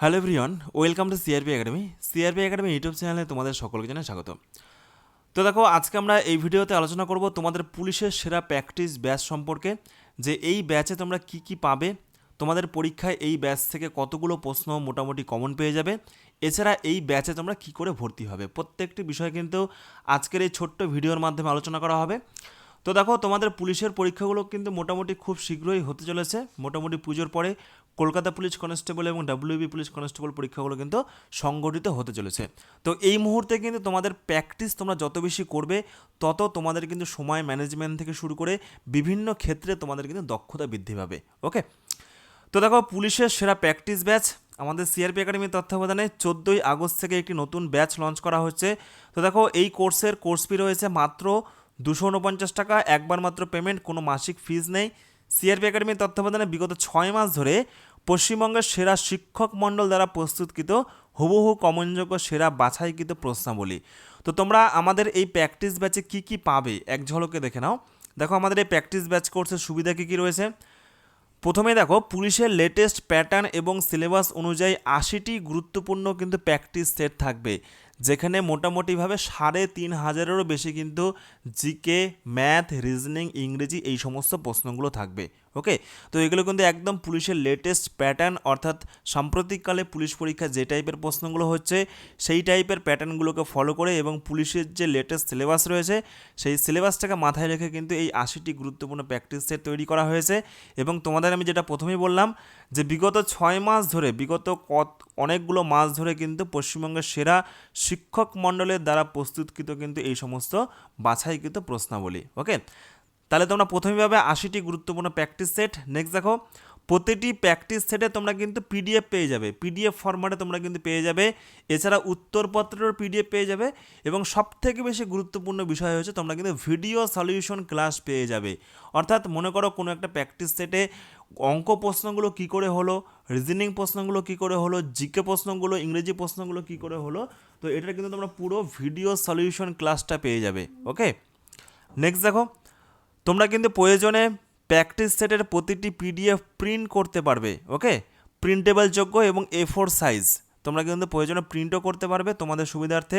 Hello everyone welcome to CRP academy CRP academy YouTube চ্যানেলে তোমাদের সকলকে জানাই স্বাগত তো দেখো, আজকে আমরা এই ভিডিওতে আলোচনা করব তোমাদের পুলিশের সেরা প্র্যাকটিস ব্যাচ সম্পর্কে, যে এই ব্যাচে তোমরা কি কি পাবে, তোমাদের পরীক্ষায় এই ব্যাচ থেকে কতগুলো প্রশ্ন মোটামুটি কমন পেয়ে যাবে, এছাড়া এই ব্যাচে তোমরা কি করে ভর্তি হবে, প্রত্যেকটি বিষয় কিন্তু আজকের এই ছোট্ট ভিডিওর মাধ্যমে আলোচনা করা হবে। তো দেখো, তোমাদের পুলিশের পরীক্ষাগুলো কিন্তু মোটামুটি খুব শীঘ্রই হতে চলেছে, মোটামুটি পুজোর পরে কলকাতা পুলিশ কনস্টেবল এবং ডাব্লিউবি পুলিশ কনস্টেবল পরীক্ষাগুলো কিন্তু সংগঠিত হতে চলেছে। তো এই মুহূর্তে কিন্তু তোমাদের প্র্যাকটিস তোমরা যত বেশি করবে, তত তোমাদের কিন্তু সময় ম্যানেজমেন্ট থেকে শুরু করে বিভিন্ন ক্ষেত্রে তোমাদের কিন্তু দক্ষতা বৃদ্ধি পাবে। ওকে? তো দেখো, পুলিশের সেরা প্র্যাকটিস ব্যাচ আমাদের সিআরপি একাডেমির তত্ত্বাবধানে চোদ্দোই আগস্ট থেকে একটি নতুন ব্যাচ লঞ্চ করা হচ্ছে। তো দেখো, এই কোর্সের কোর্স ফি রয়েছে মাত্র দুশো উনপঞ্চাশ টাকা, একবার মাত্র পেমেন্ট কোনো মাসিক ফিজ নেই। সিআরপি একাডেমির তত্ত্বাবধানে বিগত ছয় মাস ধরে পশ্চিমবঙ্গের সেরা শিক্ষক মণ্ডল দ্বারা প্রস্তুতকৃত, হুবহু কমনযোগ্য সেরা বাছাইকৃত প্রশ্নাবলী। তো তোমরা আমাদের এই প্র্যাকটিস ব্যাচে কি কি পাবে? এক ঝলকে দেখে নাও। দেখো, আমাদের এই প্র্যাকটিস ব্যাচ কোর্সের সুবিধা কী কী রয়েছে? প্রথমে দেখো, পুলিশের লেটেস্ট প্যাটার্ন এবং সিলেবাস অনুযায়ী আশিটি গুরুত্বপূর্ণ কিন্তু প্র্যাকটিস সেট থাকবে, যেখানে মোটামুটিভাবে সাড়ে তিন হাজারেরও বেশি কিন্তু জিকে ম্যাথ রিজনিং ইংরেজি এই সমস্ত প্রশ্নগুলো থাকবে। ওকে তো এগুলো কিন্তু একদম পুলিশের লেটেস্ট প্যাটার্ন অর্থাৎ সাম্প্রতিককালে পুলিশ পরীক্ষা যে টাইপের প্রশ্নগুলো হচ্ছে, সেই টাইপের প্যাটার্নগুলোকে ফলো করে এবং পুলিশের যে লেটেস্ট সিলেবাস রয়েছে, সেই সিলেবাসটাকে মাথায় রেখে কিন্তু এই আশিটি গুরুত্বপূর্ণ প্র্যাকটিস সেট তৈরি করা হয়েছে। এবং তোমাদের আমি যেটা প্রথমেই বললাম, যে বিগত ছয় মাস ধরে, বিগত কত, অনেকগুলো মাস ধরে কিন্তু পশ্চিমবঙ্গের সেরা শিক্ষক মণ্ডলের দ্বারা প্রস্তুতকৃত কিন্তু এই সমস্ত বাছাইকৃত প্রশ্নাবলী। ওকে তাহলে তোমরা প্রথমেই পাবে আশিটি গুরুত্বপূর্ণ প্র্যাকটিস সেট নেক্সট দেখো, প্রতিটি প্র্যাকটিস সেটে তোমরা কিন্তু পিডিএফ পেয়ে যাবে। পিডিএফ ফরম্যাটে তোমরা কিন্তু পেয়ে যাবে। এছাড়া উত্তরপত্রের পিডিএফ পেয়ে যাবে এবং সবথেকে বেশি গুরুত্বপূর্ণ বিষয় হচ্ছে তোমরা কিন্তু ভিডিও সলিউশন ক্লাস পেয়ে যাবে। অর্থাৎ মনে করো কোনো একটা প্র্যাকটিস সেটে অঙ্ক প্রশ্নগুলো কি করে হলো রিজনিং প্রশ্নগুলো কি করে হলো জিকে প্রশ্নগুলো, ইংরেজি প্রশ্নগুলো কি করে হলো, তো এটা কিন্তু তোমরা পুরো ভিডিও সলিউশন ক্লাসটা পেয়ে যাবে। ওকে নেক্সট দেখো তোমরা কিন্তু প্রয়োজনে প্র্যাকটিস সেটের প্রতিটি পিডিএফ প্রিন্ট করতে পারবে ওকে প্রিন্টেবল যোগ্য এবং এ ফোর সাইজ তোমরা কিন্তু প্রয়োজনে প্রিন্টও করতে পারবে তোমাদের সুবিধার্থে।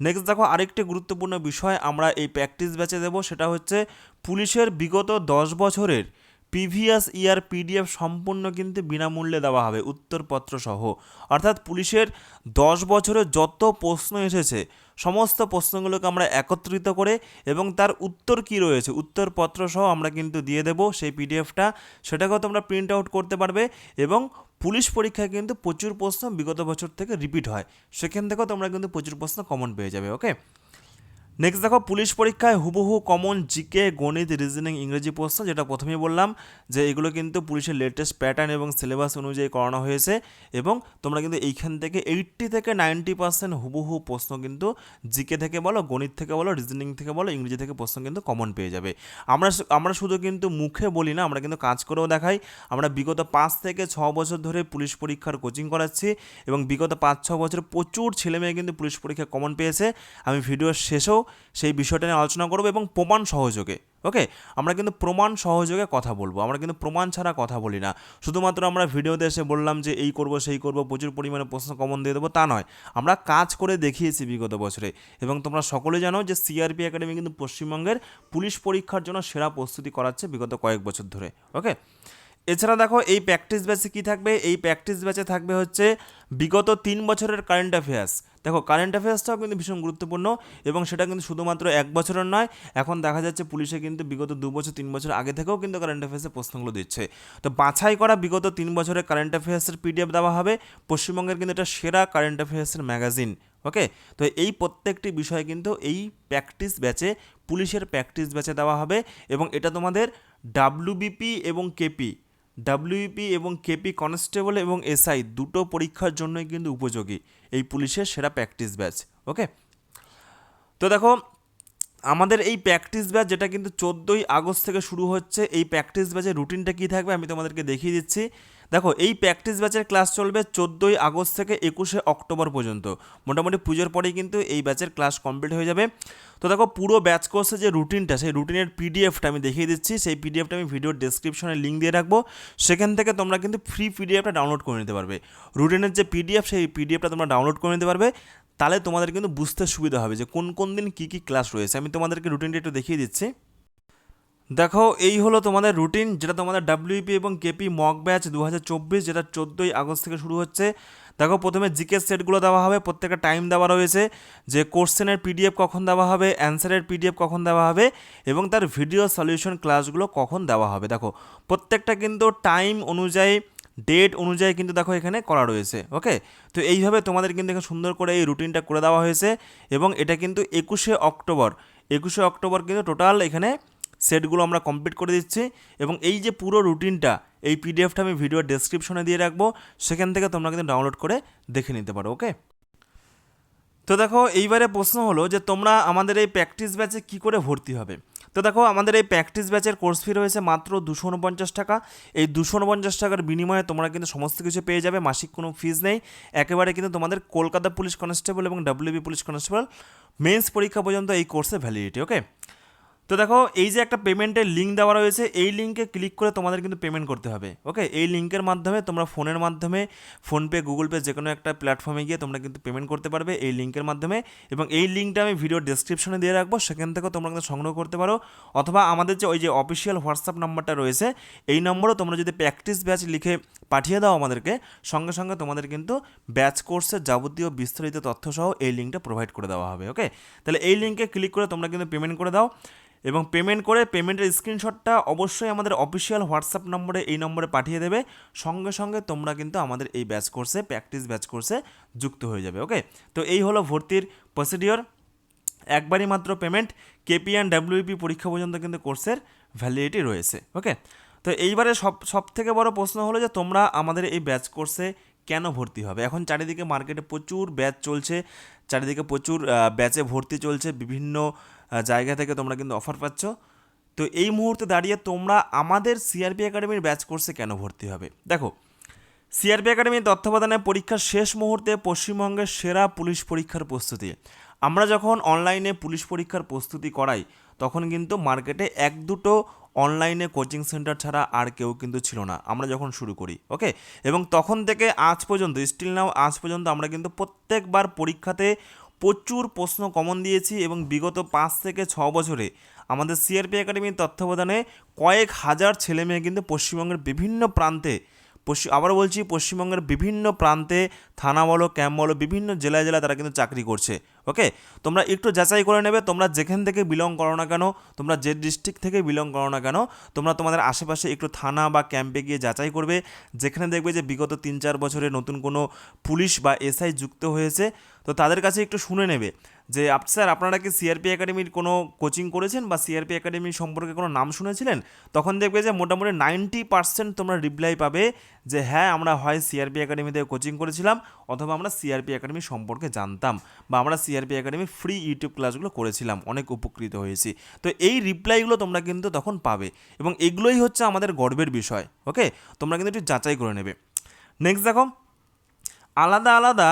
নেক্সট দেখো আরেকটি গুরুত্বপূর্ণ বিষয়, আমরা এই প্র্যাকটিস ব্যাচে দেবো, সেটা হচ্ছে পুলিশের বিগত দশ বছরের প্রিভিয়াস ইয়ার পিডিএফ সম্পূর্ণ কিন্তু বিনামূল্যে দেওয়া হবে উত্তরপত্র সহ অর্থাৎ পুলিশের দশ বছরে যত প্রশ্ন এসেছে সমস্ত প্রশ্নগুলোকে আমরা একত্রিত করে এবং তার উত্তর কি রয়েছে উত্তরপত্র সহ আমরা কিন্তু দিয়ে দেব সেই পিডিএফটা। সেটাকেও তোমরা প্রিন্ট আউট করতে পারবে এবং পুলিশ পরীক্ষায় কিন্তু প্রচুর প্রশ্ন বিগত বছর থেকে রিপিট হয়। সেখান থেকেও তোমরা কিন্তু প্রচুর প্রশ্ন কমন পেয়ে যাবে ওকে নেক্সট দেখো পুলিশ পরীক্ষায় হুবহু কমন জিকে গণিত রিজনিং ইংরেজি প্রশ্ন, যেটা প্রথমেই বললাম যে এগুলো কিন্তু পুলিশের লেটেস্ট প্যাটার্ন এবং সিলেবাস অনুযায়ী করানো হয়েছে এবং তোমরা কিন্তু এইখান থেকে এইট্টি থেকে নাইনটি পার্সেন্ট হুবহু প্রশ্ন কিন্তু জিকে থেকে বলো, গণিত থেকে বলো রিজনিং থেকে বলো, ইংরেজি থেকে প্রশ্ন কিন্তু কমন পেয়ে যাবে। আমরা আমরা শুধু কিন্তু মুখে বলি না, আমরা কিন্তু কাজ করেও দেখাই। আমরা বিগত পাঁচ থেকে ছ বছর ধরে পুলিশ পরীক্ষার কোচিং করাচ্ছি এবং বিগত পাঁচ, ছ বছর প্রচুর ছেলেমেয়ে কিন্তু পুলিশ পরীক্ষা কমন পেয়েছে। আমি ভিডিওর শেষেও সেই বিষয়টা নিয়ে আলোচনা করব এবং প্রমাণ সহযোগে, ওকে? আমরা কিন্তু প্রমাণ সহযোগে কথা বলব, আমরা কিন্তু প্রমাণ ছাড়া কথা বলি না। শুধুমাত্র আমরা ভিডিওতে এসে বললাম যে এই করব, সেই করব, প্রচুর পরিমাণে প্রশ্ন কমন দিয়ে দেবো, তা নয়। আমরা কাজ করে দেখিয়েছি বিগত বছরে এবং তোমরা সকলে জানো যে সিআরপি একাডেমি কিন্তু পশ্চিমবঙ্গের পুলিশ পরীক্ষার জন্য সেরা প্রস্তুতি করাচ্ছে বিগত কয়েক বছর ধরে, ওকে? এছাড়া দেখো, এই প্র্যাকটিস ব্যাচে কী থাকবে? এই প্র্যাকটিস ব্যাচে থাকবে হচ্ছে বিগত তিন বছরের কারেন্ট অ্যাফেয়ার্স দেখো কারেন্ট অ্যাফেয়ার্সটাও কিন্তু ভীষণ গুরুত্বপূর্ণ এবং সেটা কিন্তু শুধুমাত্র এক বছরের নয়, এখন দেখা যাচ্ছে পুলিশে কিন্তু বিগত দু বছর, তিন বছর আগে থেকেও কিন্তু কারেন্ট অ্যাফেয়ার্সের প্রশ্নগুলো দিচ্ছে। তো বাছাই করা বিগত তিন বছরের কারেন্ট অ্যাফেয়ার্সের পিডিএফ দেওয়া হবে। পশ্চিমবঙ্গের কিন্তু এটা সেরা কারেন্ট অ্যাফেয়ার্সের ম্যাগাজিন ওকে তো এই প্রত্যেকটি বিষয় কিন্তু এই প্র্যাকটিস ব্যাচে পুলিশের প্র্যাকটিস ব্যাচে দেওয়া হবে এবং এটা তোমাদের ডাব্লিউবিপি এবং কেপি ডাব্লিউপি এবং কেপি কনস্টেবল এবং এসআই দুটো পরীক্ষার জন্যই কিন্তু উপযোগী। এই পুলিশের সেরা প্র্যাকটিস ব্যাচ ওকে তো দেখো, আমাদের এই প্র্যাকটিস ব্যাচ যেটা কিন্তু চোদ্দোই আগস্ট থেকে শুরু হচ্ছে, এই প্র্যাকটিস ব্যাচের রুটিনটা কী থাকবে আমি তোমাদেরকে দেখিয়ে দিচ্ছি। দেখো, এই প্র্যাকটিস ব্যাচের ক্লাস চলবে চোদ্দোই আগস্ট থেকে একুশে অক্টোবর পর্যন্ত। মোটামুটি পুজোর পরেই কিন্তু এই ব্যাচের ক্লাস কমপ্লিট হয়ে যাবে। তো দেখো, পুরো ব্যাচ কোর্সের যে রুটিনটা, সেই রুটিনের পিডিএফটা আমি দেখিয়ে দিচ্ছি। সেই পিডিএফটা আমি ভিডিওর ডেসক্রিপশনে লিঙ্ক দিয়ে রাখব। সেখান থেকে তোমরা কিন্তু ফ্রি পিডিএফটা ডাউনলোড করে নিতে পারবে। রুটিনের যে পিডিএফ, সেই পিডিএফটা তোমরা ডাউনলোড করে নিতে পারবে। তাহলে তোমাদের কিন্তু বুঝতে সুবিধা হবে যে কোন কোন দিন কী কী ক্লাস রয়েছে। আমি তোমাদেরকে রুটিনটা একটু দেখিয়ে দিচ্ছি। দেখো, এই হলো তোমাদের রুটিন যেটা তোমাদের ডাব্লিউপি এবং কেপি মক ব্যাচ দু হাজার চব্বিশ, যেটা চোদ্দোই আগস্ট থেকে শুরু হচ্ছে। দেখো, প্রথমে জিকে সেটগুলো দেওয়া হবে, প্রত্যেকটা টাইম দেওয়া রয়েছে। যে কোশ্চেনের পিডিএফ কখন দেওয়া হবে অ্যান্সারের পিডিএফ কখন দেওয়া হবে, এবং তার ভিডিও সলিউশন ক্লাসগুলো কখন দেওয়া হবে। দেখো, প্রত্যেকটা কিন্তু টাইম অনুযায়ী ডেট অনুযায়ী কিন্তু দেখো এখানে করা রয়েছে ওকে তো এইভাবে তোমাদের কিন্তু এখানে সুন্দর করে এই রুটিনটা করে দেওয়া হয়েছে, এবং এটা কিন্তু একুশে অক্টোবর। একুশে অক্টোবর কিন্তু টোটাল এখানে সেটগুলো আমরা কমপ্লিট করে দিচ্ছি এবং এই যে পুরো রুটিনটা, এই পিডিএফটা আমি ভিডিও ডেসক্রিপশনে দিয়ে রাখব, সেখান থেকে তোমরা কিন্তু ডাউনলোড করে দেখে নিতে পারো ওকে তো দেখো, এইবারে প্রশ্ন হলো যে তোমরা আমাদের এই প্র্যাকটিস ব্যাচে কি করে ভর্তি হবে? তো দেখো, আমাদের এই প্র্যাকটিস ব্যাচের কোর্স ফি রয়েছে মাত্র দুশো উনপঞ্চাশ টাকা। এই দুশো উনপঞ্চাশ টাকার বিনিময়ে তোমরা কিন্তু সমস্ত কিছু পেয়ে যাবে, মাসিক কোনো ফিজ নেই। একেবারে কিন্তু তোমাদের কলকাতা পুলিশ কনস্টেবল এবং ডাব্লিউবি পুলিশ কনস্টেবল মেন্স পরীক্ষা পর্যন্ত এই কোর্সে ভ্যালিডিটি ওকে তো দেখো, এই যে একটা পেমেন্টের লিঙ্ক দেওয়া রয়েছে, এই লিঙ্কে ক্লিক করে তোমাদের কিন্তু পেমেন্ট করতে হবে ওকে এই লিঙ্কের মাধ্যমে তোমরা ফোনের মাধ্যমে ফোনপে গুগল পে যে কোনো একটা প্ল্যাটফর্মে গিয়ে তোমরা কিন্তু পেমেন্ট করতে পারবে এই লিঙ্কের মাধ্যমে। এবং এই লিঙ্কটা আমি ভিডিও ডেসক্রিপশনে দিয়ে রাখব, সেখান থেকেও তোমরা কিন্তু সংগ্রহ করতে পারো। অথবা আমাদের যে ওই যে অফিসিয়াল হোয়াটসঅ্যাপ নাম্বারটা রয়েছে, এই নম্বরও তোমরা যদি প্র্যাকটিস ব্যাচ লিখে পাঠিয়ে দাও আমাদেরকে, সঙ্গে সঙ্গে তোমাদের কিন্তু ব্যাচ কোর্সের যাবতীয় বিস্তারিত তথ্য সহ এই লিঙ্কটা প্রোভাইড করে দেওয়া হবে ওকে তাহলে এই লিঙ্কে ক্লিক করে তোমরা কিন্তু পেমেন্ট করে দাও। এবং পেমেন্ট করে পেমেন্টের স্ক্রিনশটটা অবশ্যই আমাদের অফিসিয়াল হোয়াটসঅ্যাপ নম্বরে এই নম্বরে পাঠিয়ে দেবে। সঙ্গে সঙ্গে তোমরা কিন্তু আমাদের এই ব্যাচ কোর্সে প্র্যাকটিস ব্যাচ কোর্সে যুক্ত হয়ে যাবে ওকে তো এই হলো ভর্তির প্রসিডিওর একবারই মাত্র পেমেন্ট কেপি অ্যান্ড ডাব্লিউপি পরীক্ষা পর্যন্ত কিন্তু কোর্সের ভ্যালিডিটি রয়েছে ওকে তো এইবারে সব সব থেকে বড় প্রশ্ন হলো যে তোমরা আমাদের এই ব্যাচ কোর্সে কেন ভর্তি হবে? এখন চারিদিকে মার্কেটে প্রচুর ব্যাচ চলছে, চারিদিকে প্রচুর ব্যাচে ভর্তি চলছে, বিভিন্ন জায়গা থেকে তোমরা কিন্তু অফার পাচ্ছ। তো এই মুহূর্তে দাঁড়িয়ে তোমরা আমাদের সিআরপি একাডেমির ব্যাচ কোর্সে কেন ভর্তি হবে? দেখো সিআরপি একাডেমির তত্ত্বাবধানে পরীক্ষার শেষ মুহূর্তে পশ্চিমবঙ্গের সেরা পুলিশ পরীক্ষার প্রস্তুতি। আমরা যখন অনলাইনে পুলিশ পরীক্ষার প্রস্তুতি করাই, তখন কিন্তু মার্কেটে এক দুটো অনলাইনে কোচিং সেন্টার ছাড়া আর কেউ কিন্তু ছিল না। আমরা যখন শুরু করি ওকে এবং তখন থেকে আজ পর্যন্ত স্টিল নাও আজ পর্যন্ত আমরা কিন্তু প্রত্যেকবার পরীক্ষাতে প্রচুর প্রশ্ন কমন দিয়েছি এবং বিগত পাঁচ থেকে ছ বছরে আমাদের সিআরপি একাডেমির তত্ত্বাবধানে কয়েক হাজার ছেলে মেয়ে কিন্তু পশ্চিমবঙ্গের বিভিন্ন প্রান্তে পশ্চিম আবার বলছি পশ্চিমবঙ্গের বিভিন্ন প্রান্তে থানা বলো, ক্যাম্প বলো, বিভিন্ন জেলায় জেলায় তারা কিন্তু চাকরি করছে। ওকে তোমরা একটু যাচাই করে নেবে, তোমরা যেখান থেকে বিলং করো না কেন, তোমরা যে ডিস্ট্রিক্ট থেকে বিলং করো না কেন, তোমরা তোমাদের আশেপাশে একটু থানা বা ক্যাম্পে গিয়ে যাচাই করবে, যেখানে দেখবে যে বিগত তিন চার বছরে নতুন কোনো পুলিশ বা এসআই যুক্ত হয়েছে। তো তাদের কাছে একটু শুনে নেবে যে স্যার, আপনারা কি সিআরপি একাডেমির কোনো কোচিং করেছেন বা সিআরপি একাডেমি সম্পর্কে কোনো নাম শুনেছিলেন? তখন দেখবে যে মোটামুটি নাইনটি পার্সেন্ট তোমরা রিপ্লাই পাবে যে হ্যাঁ আমরা হয় সিআরপি একাডেমিতে কোচিং করেছিলাম। অথবা আমরা সিআরপি একাডেমি সম্পর্কে জানতাম বা আমরা সিআরপি একাডেমি ফ্রি ইউটিউব ক্লাসগুলো করেছিলাম, অনেক উপকৃত হয়েছি। তো এই রিপ্লাইগুলো তোমরা কিন্তু তখন পাবে এবং এগুলোই হচ্ছে আমাদের গর্বের বিষয় ওকে তোমরা কিন্তু একটু যাচাই করে নেবে। নেক্সট দেখো, আলাদা আলাদা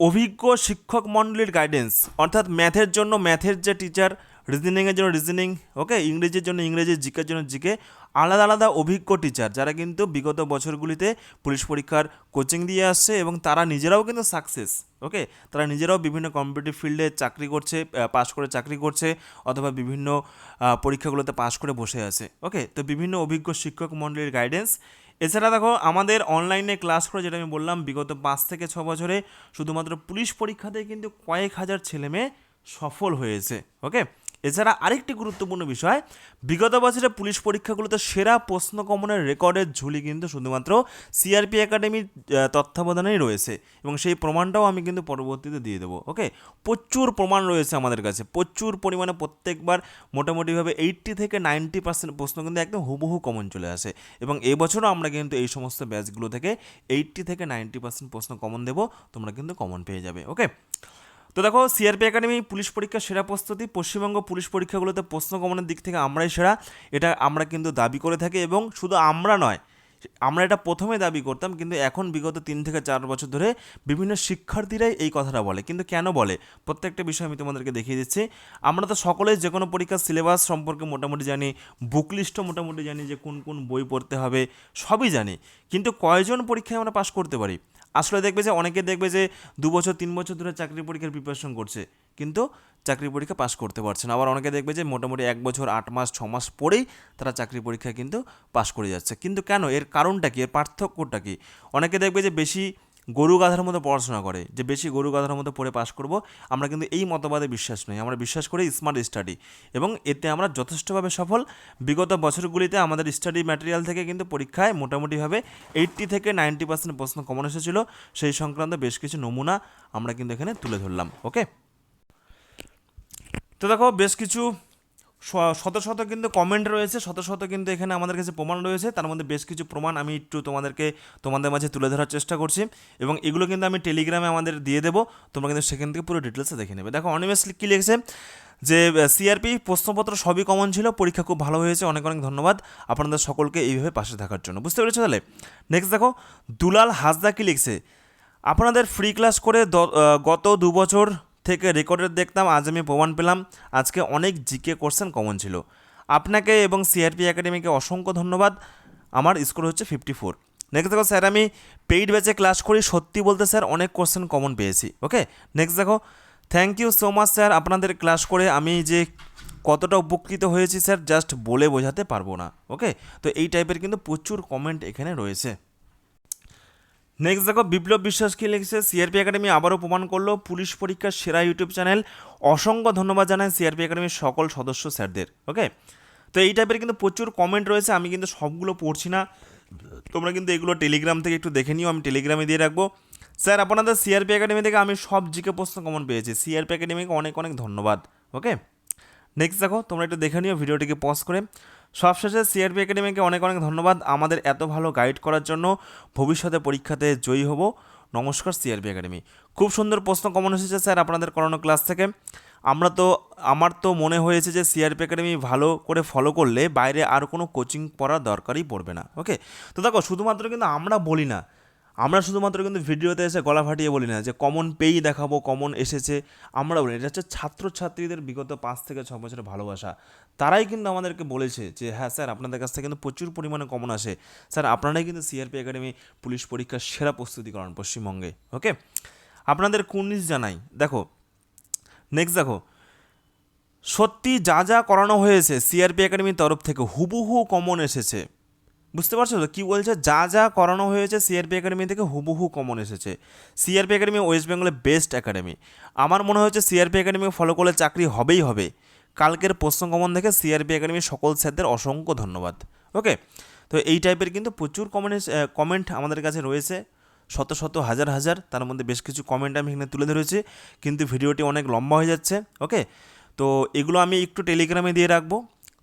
অভিজ্ঞ শিক্ষক মণ্ডলীর গাইডেন্স অর্থাৎ ম্যাথের জন্য ম্যাথের যে টিচার রিজনিংয়ের জন্য রিজনিং ওকে ইংরেজির জন্য ইংরেজি জিকের জন্য জিকে আলাদা আলাদা অভিজ্ঞ টিচার যারা কিন্তু বিগত বছরগুলিতে পুলিশ পরীক্ষার কোচিং দিয়ে আসছে এবং তারা নিজেরাও কিন্তু সাকসেস ওকে তারা নিজেরাও বিভিন্ন কম্পিটিটিভ ফিল্ডে চাকরি করছে পাশ করে চাকরি করছে অথবা বিভিন্ন পরীক্ষাগুলোতে পাশ করে বসে আছে ওকে তো বিভিন্ন অভিজ্ঞ শিক্ষক মণ্ডলীর গাইডেন্স এছাড়া দেখো, আমাদের অনলাইনে ক্লাস করে যেটা আমি বললাম, বিগত পাঁচ থেকে ছ বছরে শুধুমাত্র পুলিশ পরীক্ষাতে কিন্তু কয়েক হাজার ছেলে মেয়ে সফল হয়েছে ওকে এছাড়া আরেকটি গুরুত্বপূর্ণ বিষয়, বিগত বছরে পুলিশ পরীক্ষাগুলোতে সেরা প্রশ্ন কমনের রেকর্ডের ঝুলি কিন্তু শুধুমাত্র সিআরপি একাডেমির তত্ত্বাবধানেই রয়েছে এবং সেই প্রমাণটাও আমি কিন্তু পরবর্তীতে দিয়ে দেবো, ওকে? প্রচুর প্রমাণ রয়েছে আমাদের কাছে, প্রচুর পরিমাণে প্রত্যেকবার মোটামুটিভাবে এইট্টি থেকে নাইনটি পার্সেন্ট প্রশ্ন কিন্তু একদম হুবহু কমন চলে আসে এবং এবছরও আমরা কিন্তু এই সমস্ত ব্যাচগুলো থেকে এইট্টি থেকে নাইনটি পার্সেন্ট প্রশ্ন কমন দেবো, তোমরা কিন্তু কমন পেয়ে যাবে, ওকে? তো দেখো সিআরপি একাডেমি পুলিশ পরীক্ষার সেরা প্রস্তুতি। পশ্চিমবঙ্গ পুলিশ পরীক্ষাগুলোতে প্রশ্ন কমনের দিক থেকে আমরাই সেরা। এটা আমরা কিন্তু দাবি করে থাকি এবং শুধু আমরা নয় আমরা এটা প্রথমে দাবি করতাম, কিন্তু এখন বিগত তিন থেকে চার বছর ধরে বিভিন্ন শিক্ষার্থীরাই এই কথাটা বলে। কিন্তু কেন বলে? প্রত্যেকটা বিষয় আমি তোমাদেরকে দেখিয়ে দিচ্ছি। আমরা তো সকলেই যে কোনো পরীক্ষার সিলেবাস সম্পর্কে মোটামুটি জানি বুক লিস্টও মোটামুটি জানি যে কোন কোন বই পড়তে হবে, সবই জানি। কিন্তু কয়জন পরীক্ষায় আমরা পাশ করতে পারি? আসলে দেখবে যে, অনেকে দেখবে যে দু বছর, তিন বছর ধরে চাকরি পরীক্ষার প্রিপারেশন করছে। কিন্তু চাকরি পরীক্ষা পাশ করতে পারছে না। আবার অনেকে দেখবে যে মোটামুটি এক বছর, আট মাস, ছ মাস পরেই তারা চাকরি পরীক্ষা কিন্তু পাশ করে যাচ্ছে। কিন্তু কেন? এর কারণটা কি? এর পার্থক্যটা কি? অনেকে দেখবে যে বেশি গরু গাধার মতো পড়াশোনা করে, যে বেশি গরু গাধার মতো পড়ে পাশ করব, আমরা কিন্তু এই মতবাদে বিশ্বাস নই। আমরা বিশ্বাস করি স্মার্ট স্টাডি এবং এতে আমরা যথেষ্টভাবে সফল। বিগত বছরগুলিতে আমাদের স্টাডি ম্যাটেরিয়াল থেকে কিন্তু পরীক্ষায় মোটামুটিভাবে এইট্টি থেকে নাইনটি পার্সেন্ট প্রশ্ন কমন এসেছিল। সেই সংক্রান্ত বেশ কিছু নমুনা আমরা কিন্তু এখানে তুলে ধরলাম। ওকে তো দেখো বেশ কিছু শত শত কিন্তু কমেন্ট রয়েছে, শত শত কিন্তু এখানে আমাদের কাছে প্রমাণ রয়েছে। তার মধ্যে বেশ কিছু প্রমাণ আমি একটু তোমাদেরকে, তোমাদের মাঝে তুলে ধরার চেষ্টা করছি এবং এগুলো কিন্তু আমি টেলিগ্রামে আমাদের দিয়ে দেবো। তোমরা কিন্তু সেখান থেকে পুরো ডিটেলসে দেখে নেবে। দেখো অনিমেষলি কী লিখেছে? যে সিআরপি প্রশ্নপত্র সবই কমন ছিল, পরীক্ষা খুব ভালো হয়েছে, অনেক অনেক ধন্যবাদ আপনাদের সকলকে এইভাবে পাশে থাকার জন্য। বুঝতে পেরেছ তাহলে? নেক্সট দেখো, দুলাল হাসদা কী লিখছে? আপনাদের ফ্রি ক্লাস করে গত দু বছর থেকে রেকর্ডের দেখতাম, আজ আমি প্রমাণ পেলাম। আজকে অনেক জিকে কোশ্চেন কমন ছিল। আপনাকে এবং সিআরপি একাডেমিকে অসংখ্য ধন্যবাদ। আমার স্কোর হচ্ছে ফিফটি ফোর। নেক্সট দেখো স্যার, আমি পেইড ব্যাচে ক্লাস করি, সত্যি বলতে স্যার, অনেক কোশ্চেন কমন পেয়েছি, ওকে? নেক্সট দেখো thank you so much sir, আপনাদের ক্লাস করে আমি যে কতটা উপকৃত হয়েছি স্যার জাস্ট বলে বোঝাতে পারব না, ওকে? তো এই টাইপের কিন্তু প্রচুর কমেন্ট এখানে রয়েছে। নেক্সট দেখো, বিপ্লব বিশ্বাস কি লিখছে? সিআরপি একাডেমি আবারও প্রমাণ করল। পুলিশ পরীক্ষার সেরা ইউটিউব চ্যানেল। অসংখ্য ধন্যবাদ জানাই সিআরপি একাডেমির সকল সদস্য স্যারদের ওকে তো এই টাইপের কিন্তু প্রচুর কমেন্ট রয়েছে, আমি কিন্তু সবগুলো পড়ছি না। তোমরা কিন্তু এগুলো টেলিগ্রাম থেকে একটু দেখে নিও, আমি টেলিগ্রামে দিয়ে রাখব। স্যার, আপনাদের সিআরপি একাডেমি থেকে আমি সব জিকে প্রশ্ন কমন পেয়েছি। সিআরপি একাডেমিকে অনেক অনেক ধন্যবাদ ওকে নেক্সট দেখো, তোমরা একটু দেখে নিও, ভিডিওটিকে পজ করে। সবশেষে সিআরপি একাডেমিকে অনেক অনেক ধন্যবাদ আমাদের এত ভালো গাইড করার জন্য। ভবিষ্যতে পরীক্ষাতে জয়ী হব। নমস্কার সিআরপি একাডেমি খুব সুন্দর প্রশ্ন কমন এসেছে স্যার আপনাদের করানো ক্লাস থেকে। আমরা তো, আমার তো মনে হয়েছে যে সিআরপি একাডেমি ভালো করে ফলো করলে বাইরে আর কোনো কোচিং পড়ার দরকারই পড়বে না। ওকে তো দেখো, শুধুমাত্র কিন্তু আমরা বলি না আমরা শুধুমাত্র কিন্তু ভিডিওতে এসে গলা ফাটিয়ে বলি না, যে কমন পেই দেখাবো কমন এসেছে, আমরা বলি এটা হচ্ছে ছাত্রছাত্রীদের বিগত পাঁচ থেকে ছ বছরের ভালোবাসা। তারাই কিন্তু আমাদেরকে বলেছে যে হ্যাঁ স্যার, আপনাদের কাছ থেকে কিন্তু প্রচুর পরিমাণে কমন আসে। স্যার, আপনারাই কিন্তু সিআরপি একাডেমি পুলিশ পরীক্ষার সেরা প্রস্তুতি করান পশ্চিমবঙ্গে। ওকে আপনাদের কুর্নিশ জানাই। দেখো নেক্সট দেখো। সত্যি যা যা করানো হয়েছে সিআরপি একাডেমির তরফ থেকে হুবহু কমন এসেছে। বুঝতে পারছ তো? কী বলছে? যা যা করানো হয়েছে সিআরপি একাডেমি থেকে হুবহু কমন এসেছে। সিআরপি একাডেমি ওয়েস্ট বেঙ্গলের বেস্ট একাডেমি আমার মনে হচ্ছে সিআরপি একাডেমি ফলো করলে চাকরি হবেই হবে। কালকের প্রশ্ন কমন দেখে সিআরপি একাডেমির সকল স্যারদের অসংখ্য ধন্যবাদ। ওকে তো এই টাইপের কিন্তু প্রচুর কমেন্ট কমেন্ট আমাদের কাছে রয়েছে। শত শত, হাজার হাজার। তার মধ্যে বেশ কিছু কমেন্ট আমি এখানে তুলে ধরেছি। কিন্তু ভিডিওটি অনেক লম্বা হয়ে যাচ্ছে। ওকে তো এগুলো আমি একটু টেলিগ্রামে দিয়ে রাখব।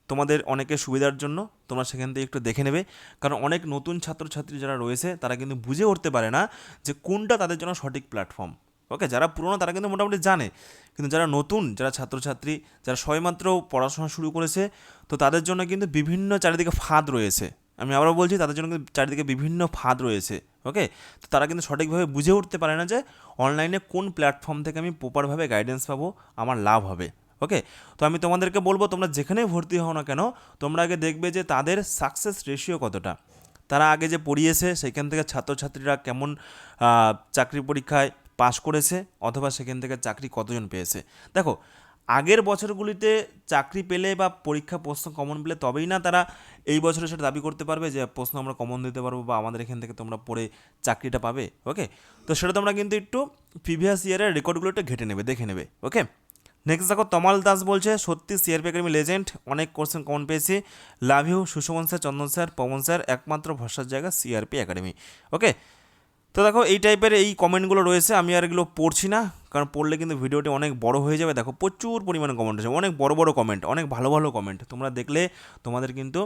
তোমাদের অনেকের সুবিধার জন্য তোমরা সেখান থেকে একটু দেখে নেবে। কারণ অনেক নতুন ছাত্রছাত্রী যারা রয়েছে, তারা কিন্তু বুঝে উঠতে পারে না যে কোনটা তাদের জন্য সঠিক প্ল্যাটফর্ম ওকে যারা পুরনো, তারা কিন্তু মোটামুটি জানে। কিন্তু যারা নতুন, যারা ছাত্রছাত্রী, যারা সবেমাত্র পড়াশোনা শুরু করেছে, তো তাদের জন্য কিন্তু বিভিন্ন চারিদিকে ফাঁদ রয়েছে। আমি আবারও বলছি, তাদের জন্য কিন্তু চারিদিকে বিভিন্ন ফাঁদ রয়েছে। ওকে তো তারা কিন্তু সঠিকভাবে বুঝে উঠতে পারে না যে অনলাইনে কোন প্ল্যাটফর্ম থেকে আমি প্রপারভাবে গাইডেন্স পাবো, আমার লাভ হবে। ওকে তো আমি তোমাদেরকে বলব, তোমরা যেখানেই ভর্তি হও না কেন, তোমরা আগে দেখবে যে তাদের সাকসেস রেশিও কতটা। তারা আগে যে পড়িয়েছে, সেখান থেকে ছাত্রছাত্রীরা কেমন চাকরি পরীক্ষায় পাশ করেছে, অথবা সেখান থেকে চাকরি কতজন পেয়েছে। দেখো, আগের বছরগুলিতে চাকরি পেলে বা পরীক্ষা প্রশ্ন কমন পেলে তবেই না তারা এই বছরে সেটা দাবি করতে পারবে যে প্রশ্ন আমরা কমন দিতে পারব বা আমাদের এখান থেকে তোমরা পড়ে চাকরিটা পাবে। ওকে তো সেটা তোমরা কিন্তু একটু প্রিভিয়াস ইয়ারের রেকর্ডগুলো একটু ঘেটে নেবে, দেখে নেবে। ওকে নেক্সট দেখো, তমাল দাস বলছে, সত্যি সিআরপি একাডেমি লেজেন্ড অনেক কোশ্চেন কমন পেয়েছি। Love you Sushman sir Chandan sir Pavan sir একমাত্র ভরসার জায়গা সিআরপি একাডেমি ওকে তো দেখো, এই টাইপের এই কমেন্টগুলো রয়েছে, আমি আর এগুলো পড়ছি না। কারণ পড়লে কিন্তু ভিডিওটি অনেক বড় হয়ে যাবে। দেখো, প্রচুর পরিমাণে কমেন্ট আছে অনেক বড় বড় কমেন্ট অনেক ভালো ভালো কমেন্ট তোমরা দেখলে তোমাদের কিন্তু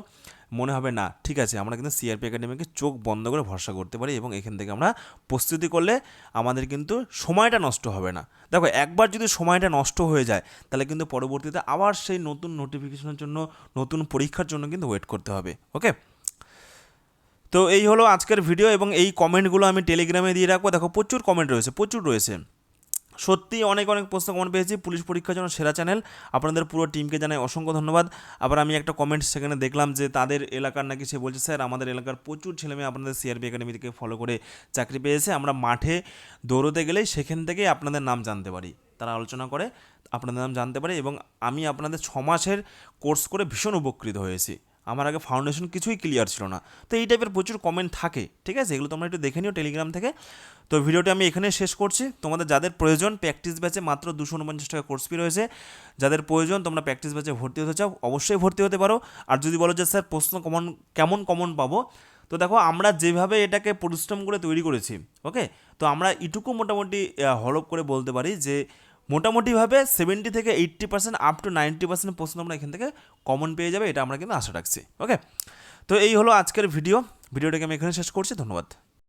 মনে হবে, না, ঠিক আছে, আমরা কিন্তু সিআরপি একাডেমিকে চোখ বন্ধ করে ভরসা করতে পারি এবং এখান থেকে আমরা প্রস্তুতি করলে আমাদের কিন্তু সময়টা নষ্ট হবে না। দেখো, একবার যদি সময়টা নষ্ট হয়ে যায়, তাহলে কিন্তু পরবর্তীতে আবার সেই নতুন নোটিফিকেশনের জন্য, নতুন পরীক্ষার জন্য কিন্তু ওয়েট করতে হবে ওকে তো এই হলো আজকের ভিডিও এবং এই কমেন্টগুলো আমি টেলিগ্রামে দিয়ে রাখব। দেখো, প্রচুর কমেন্ট রয়েছে, প্রচুর রয়েছে। সত্যি অনেক অনেক প্রশ্ন কমেন্ট পেয়েছি, পুলিশ পরীক্ষার জন্য সেরা চ্যানেল আপনাদের পুরো টিমকে জানাই অসংখ্য ধন্যবাদ। আবার আমি একটা কমেন্ট সেখানে দেখলাম যে তাদের এলাকার নাকি সে বলছে, স্যার, আমাদের এলাকার প্রচুর ছেলেমেয়ে আপনাদের সিআরপি একাডেমি থেকে ফলো করে চাকরি পেয়েছে। আমরা মাঠে দৌড়তে গেলেই সেখান থেকেই আপনাদের নাম জানতে পারি। তারা আলোচনা করে, আপনাদের নাম জানতে পারে এবং আমি আপনাদের ছ মাসের কোর্স করে ভীষণ উপকৃত হয়েছি। আমার আগে ফাউন্ডেশন কিছুই ক্লিয়ার ছিল না। তো এই টাইপের প্রচুর কমেন্ট থাকে, ঠিক আছে? এগুলো তোমরা একটু দেখে নিও টেলিগ্রাম থেকে। তো ভিডিওটি আমি এখানে শেষ করছি। তোমাদের যাদের প্রয়োজন প্র্যাকটিস ব্যাচে মাত্র দুশো উনপঞ্চাশ টাকা কোর্স ফি রয়েছে। যাদের প্রয়োজন, তোমরা প্র্যাকটিস ব্যাচে ভর্তি হতে চাও, অবশ্যই ভর্তি হতে পারো। আর যদি বলো যে, স্যার, প্রশ্ন কমন, কেমন কমন পাবো? তো দেখো, আমরা যেভাবে এটাকে পরিশ্রম করে তৈরি করেছি ওকে তো আমরা এটুকু মোটামুটি হলপ করে বলতে পারি যে মোটামুটিভাবে সেভেন্টি থেকে eighty percent up to ninety percent প্রশ্ন আমরা এখান থেকে কমন পেয়ে যাবে, এটা আমরা কিন্তু আশা রাখছি। ওকে তো এই হলো আজকের ভিডিও ভিডিওটাকে আমি এখানে শেষ করছি, ধন্যবাদ।